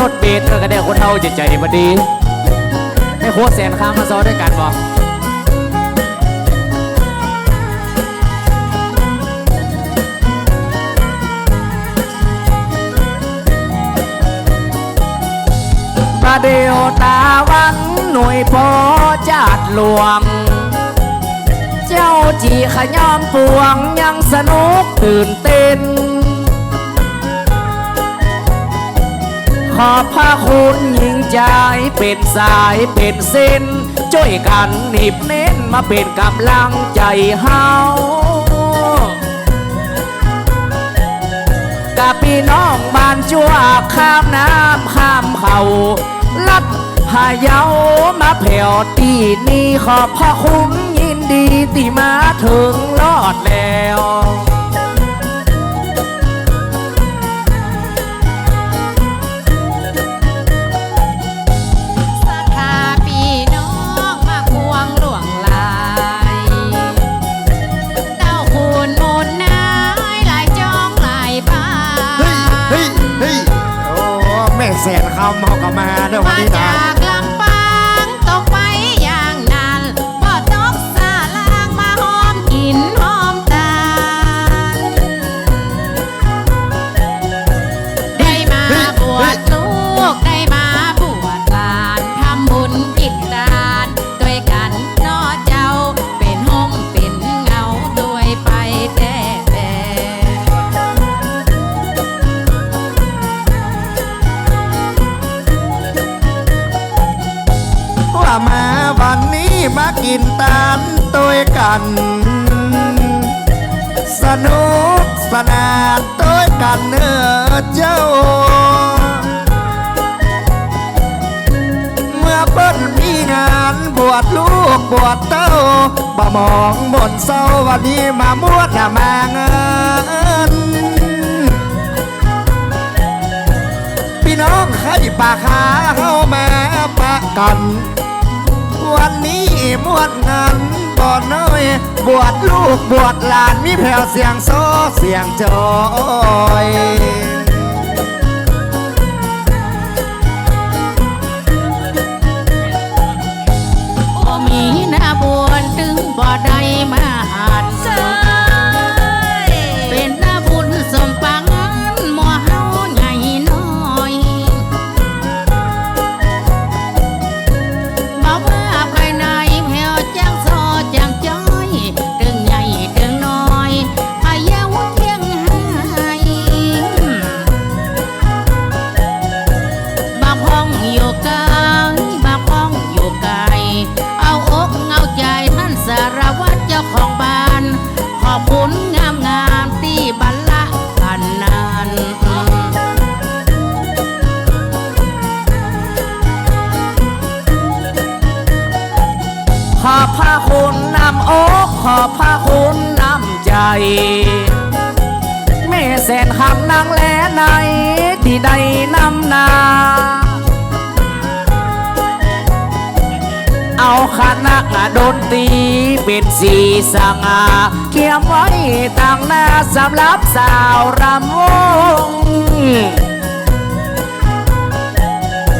รถเบสเออก็ได้คนเท่าใจใจบดีให้โค้ชแสนข้ามมาซ้อด้วยกันบอกประเดียวตาวันหน่วยพอจาดหลวง เจ้าจีขย้อมปวงยังสนุกตื่นเต้น อบพระคุณยิ่งใจเป็นสายเป็นเส้นช่วยกันหนิบเน้นมาเป็นกำลังใจเฮากับพี่น้องบ้านจั่วข้ามน้ำข้ามเขาลัดพาเยามาแผ่วตีนี่ขอบพระคุณยินดีที่มาถึงรอดแล้ว คำเขาก็มาเด้อวันนี้นะ บ่มองบนเศร้าวันนี้มามวดน่มาเงินพี่น้องให้ปากขาเข้ามาปะกัน วันนี้มวดงานบ่อน้อยบวชลูกบวชหลานมีแผ่วเสียงโซเสียงจอยมีหน้าบวนถึง บ่ได้มาหันเป็น ขอบพระคุณนำใจแม่แสนคำนางแลในที่ได้นำนา เอาคณะดนตรีเป็นสีสังอาเขียมไว้ต่างหน้าสำหรับสาวรำวง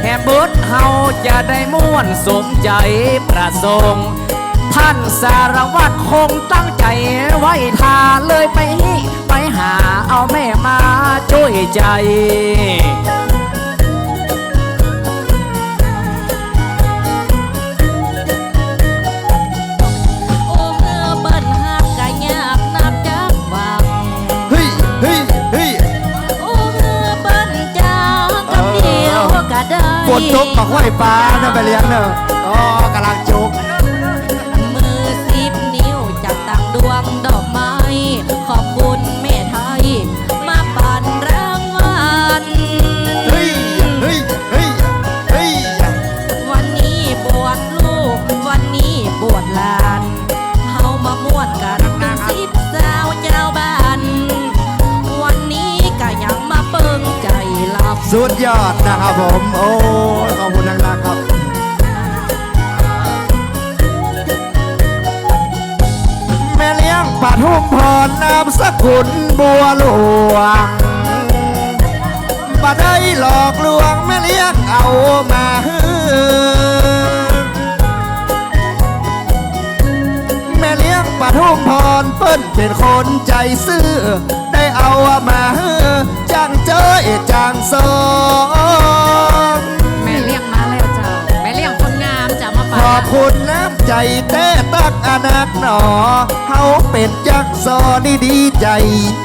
แห่บุตรเฮาจะได้ม่วนสมใจประสงค์ ท่านสารวัตรคงตั้งใจไว้ทาเลยไปฮิไปหาเอาแม่มาช่วยใจ โอ้เมื่อเบิ้นหักกะยากนับจักวังเฮ้ยเฮ้ยเฮ้ยโอ้เมื่อเบิ้นจากกับเดียวก็ได้ ฝนตกมาห้อยปลาเนอะไปเลี้ยงเนอะอ๋อกำลังจุ สุดยอดนะครับผม โอ้ขอบคุณนักๆครับ แม่เลี้ยงปัดหุ่มพรนามสกุลบัวหลวงบ่ได้หลอกลวงแม่เลี้ยงเอามาฮือแม่เลี้ยงปะทุ่มพรเปิ้นเป็นคนใจซื่อได้เอามาฮือจัง จ้ยจางซองแม่เลี้ยงมาแล้วเจ้าแม่เลี้ยงคนงามจะมาขป่าอบคุณน้ำใจแต่ตักอนักหนอเฮาเป็นจักซอนี่ดีใจ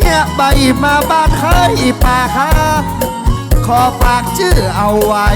เนี่ยใบมาบ้านเคยป่าคาขอฝากชื่อเอาไว้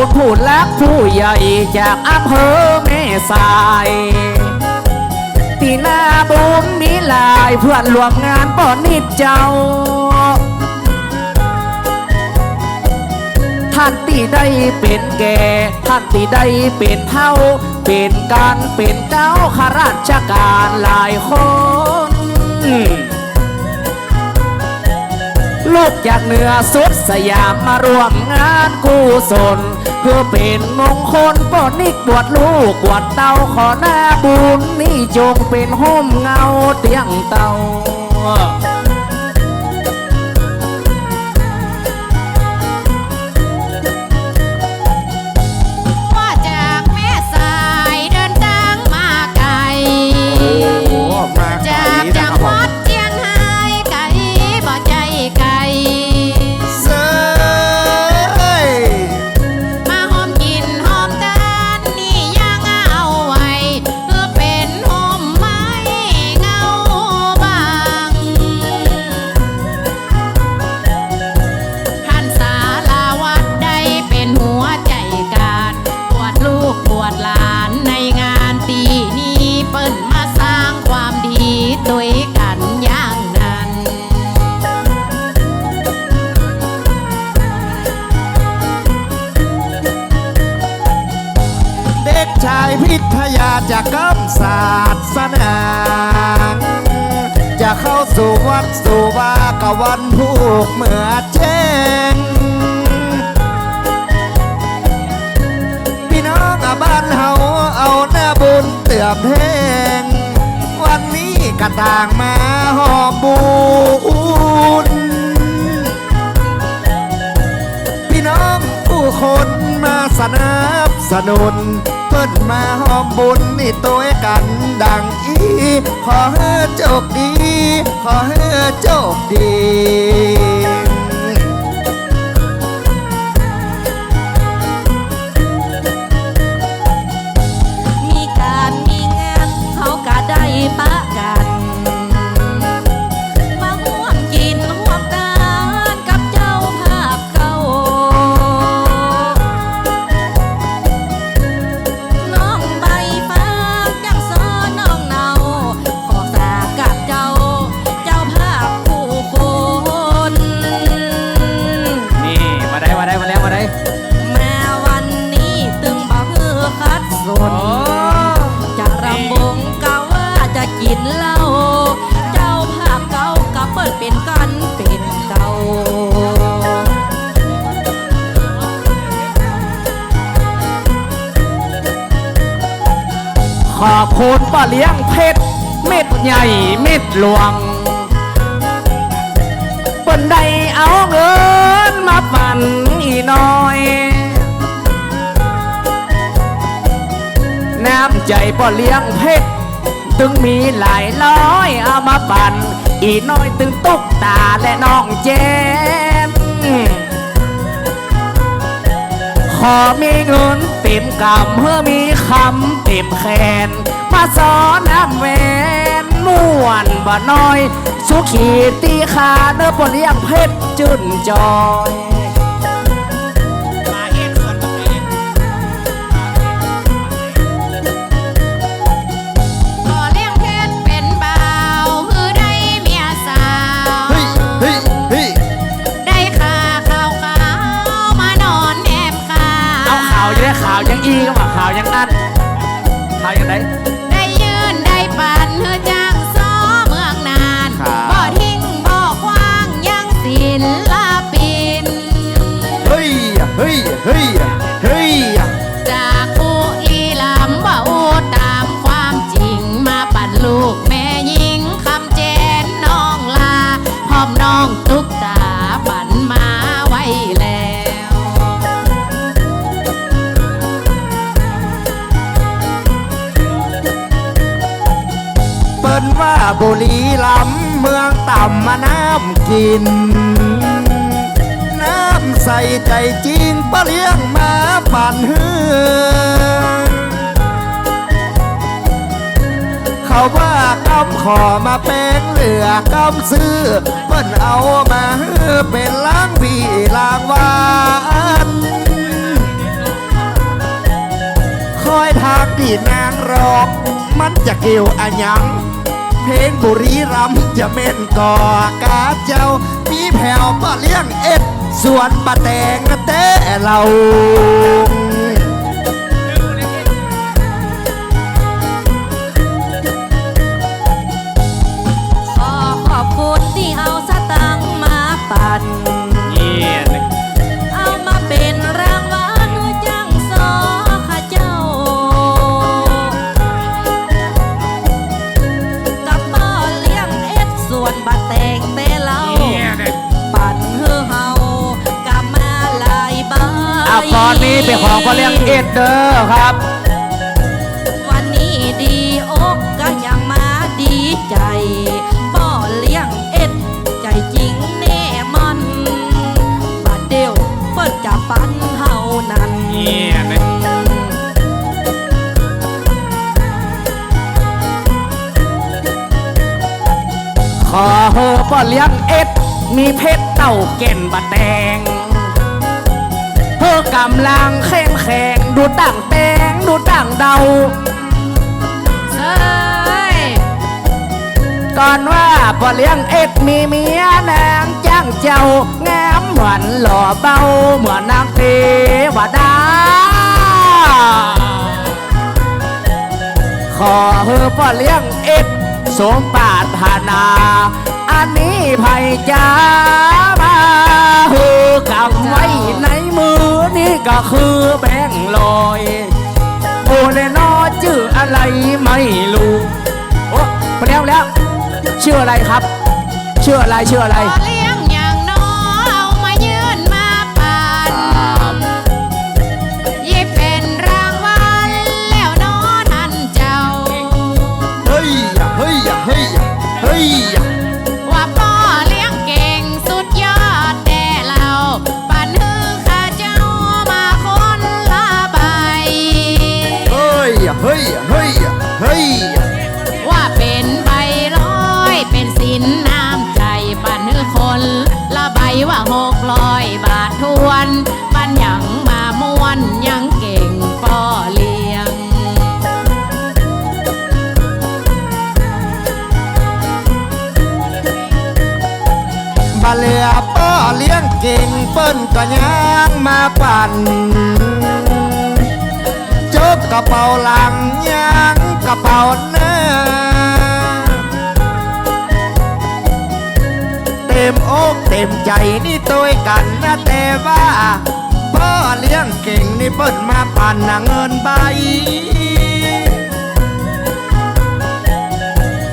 คุณผู้รักผู้ใหญ่จากอำเภอแม่สายที่หน้าบุมมีลายเพื่อนรวมงานป้อนนิดเจ้า ท่านที่ได้เป็นแก่ ท่านที่ได้เป็นเท่า เป็นการเป็นเจ้าข้าราชการหลายคนลูกจากเหนือสุดสยามมาร่วมงานกุศล เพื่อเป็นมงคลปอดนิกปวดลูกปวดเตาขอหน้าบุญนี่จงเป็นห่มเงาเตียงเตา กกำศาสนาจะเข้าสู่วัดสู่วากะวันผูกเหมือแจ้งพี่น้องบ้านเฮาเอาหน้าบุญเตือมแห้งวันนี้กระต่างมาหอมบุญพี่น้องผู้คนมาสนับสนุนิ้นมาหอมบุญนี่ตัวกันดังอี ขอให้โชคดี ขอให้โชคดี คุณป้าเลี้ยงเพชรเม็ดใหญ่เม็ดหลวงเปิ้นได้เอาเงินมาปั่นอีน้อย น้ำใจป้าเลี้ยงเพชรตึงมีหลายร้อยเอามาปั่นอีน้อยตึงตุกตาและน้องเจมขอมีเงินเต็มกำเพื่อมีคำเต็มแขน มาสอนน้ำแหวนม่วนบ่น้อย สุขีตีขาเนื้อปนเลี้ยงเพชรจุนจอยขอเลี้ยงเพชรเป็นเบาวคือได้เมียสาวเฮ้ยเฮ้ยเฮ้ยได้ข่าข่าวขาวมานอนแนมข่าเอาข่าวยังได้ข่าวยังอีก็ว่าข่าวยังอัน ฮ้ยเฮ้ยเฮ้ยจากอุลีลำว่าอูตามความจริงมาปั่นลูกแม่ยิงคำเจนน้องลาพร้อมน้องตุ๊กตาปั่นมาไว้แล้ว เปิ้นว่าบุรีลำเมืองต่ำมาน้ำกิน น้ำใส่ใจจ ปันเฮือเขาว่ากำขอมาแป้งเหลือกำซื้อเปิ้นเอามาเฮือเป็นล้างพี่ล้างวานคอยทางที่นางรอกมันจะเกี่ยวอะหยังเพลงบุรีรัมจะเม่นก่อกาเจ้า มีแผ่วก็เลี้ยงเอ็ด ส่วนปะแตงแต่เรา นนี้เป็นของป้าเลี้ยงเอ็ดเด้อครับ วันนี้ดีอกก็ยังมาดีใจพ่อเลี้ยงเอ็ดใจจริงแน่มันบัดเดียวเปิ้นจะปันเฮานั้นเยี่ยมขอเฮอป้าเลี้ยงเอ็ด มีเพชรเต่าเก่นบะแดงเฮ อกำลังเข้มแข็งดูต่างแตงดูต่างเดาเอ้ยก่อนว่าพ่อเลี้ยงเอ็ดมีเมียนางจ้างเจ้างามเหมือนหล่อเบาเหมือนนางเทวดา ขอเฮอพ่อเลี้ยงเอ็ดสมปรารถนา อันนี้ไผ่จ้ามาหือกำไว้ในมือนี่ก็คือแบงลอยโอ้เลนอชื่ออะไรไม่รู้โอ้ไปแล้วแล้วชื่ออะไรครับ ชื่ออะไรชื่ออะไร เปิ้นก็ย่างมาปั่นจกกระเป๋าหลังย่างกระเป๋าหน้าเต็มอกเต็มใจนี่ตัวกันนะแต่ว่าพ่อเลี้ยงเก่งนี่เปิ้นมาปั่นนะเงินใบ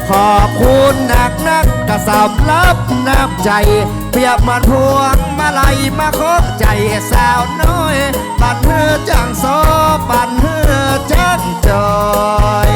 ขอบคุณนักนักกระสำรับน้ำใจ เปรียบเหมันพวงมาลัยมาคบใจสาวน้อยปันเธอจังโซปันเธอจังจอย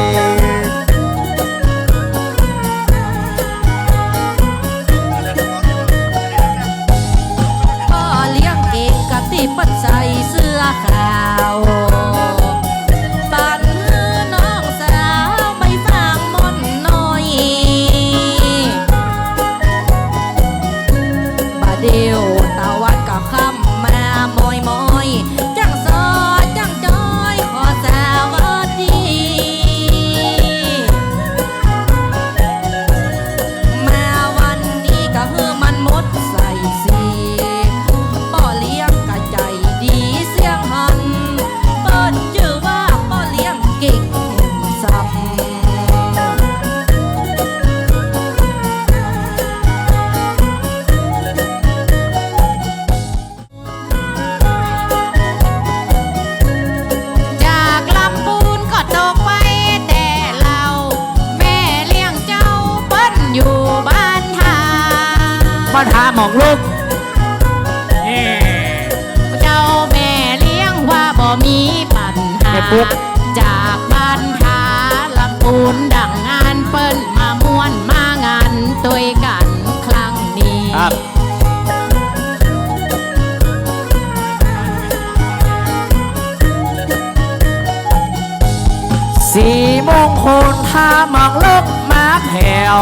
สี่มงคนท่ามองลกมาแถว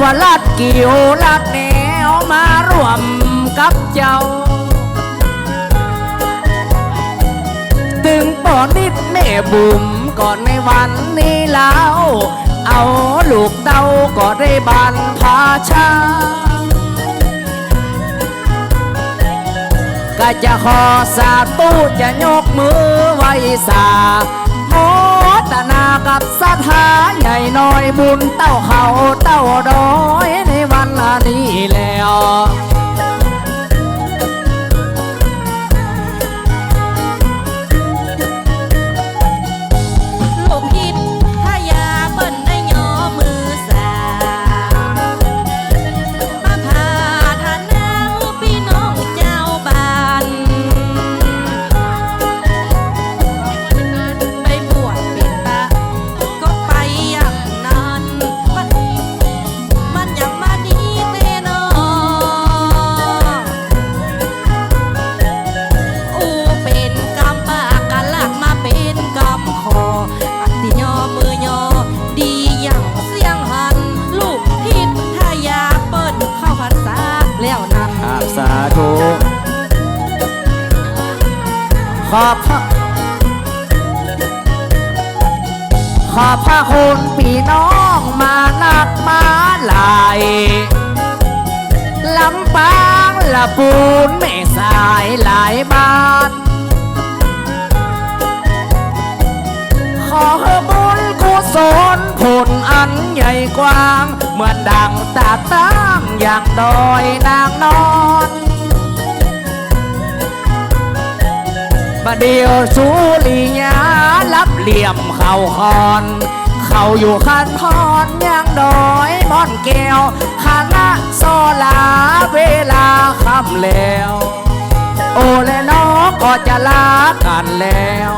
ว่าลัดกิ่วลัดแนวมาร่วมกับเจ้า ตึงปอนิดแม่บุ๋มก่อนในวันนี้แล้ว เอาลูกเต้าก็ได้บรรพาชาก็จะขอสาตู้จะยกมือไหว้สา กับศรัทธาใหญ่น้อยบุญเต้าเขาเต้าดอยในวันนี้แล้ว ขอบพระขอบพระคุณพี่น้องมานักมาหลายลำปางละปูนแม่สายหลายบ้านขอบุญกุศลผลอันใหญ่กว้าง เหมือนดังตาตั้งอย่างดอยนางนอน เดียวสูลีญารับเหลี่ยมเข่าคอน เขาอยู่คันทอนยังดอยม่อนแก้วคณะโซลาเวลาค่ำแล้ว โอและน้องก็จะลากันแล้ว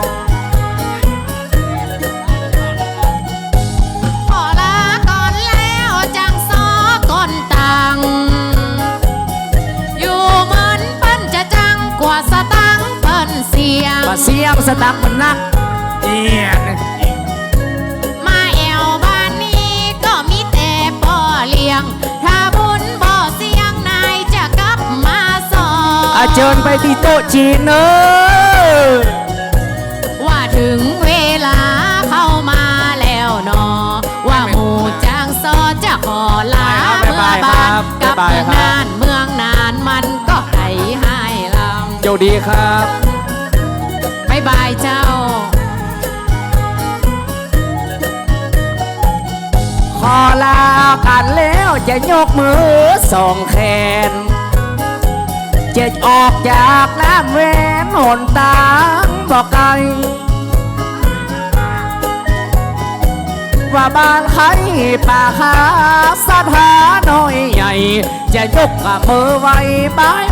สียงมาเสียงสตักมันนักเอียนมาแอวบ้านนี้ก็มีแต่ป่อเลี้ยง ถ้าบุญบ่เสียงนายอาเชิญไปที่โต๊ะจีนเนอะว่าถึงเวลาเข้ามาแล้วเนอ ว่าหมู่จางซอจะขอลาเมื่อบานกับเมืองนานเมืองนานมันก็ให้ให้ลเจ้าดีครับำบ ยกมือสองแขนจะออกจากน้ำแหวนหนตางบอกไกลว่าบ้านใครป่าคาสถาน้อยใหญ่ จะยกกับมือไว้บายบาย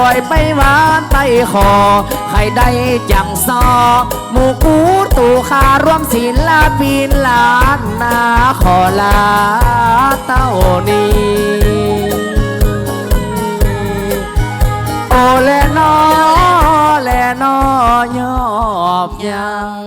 ก่อยไปหวานไปขอใครได้จังซอหมู่กูตู่คารวมศิลปินล้านนาขอลาเต้านี้โอแลนอแลนอยอบยัง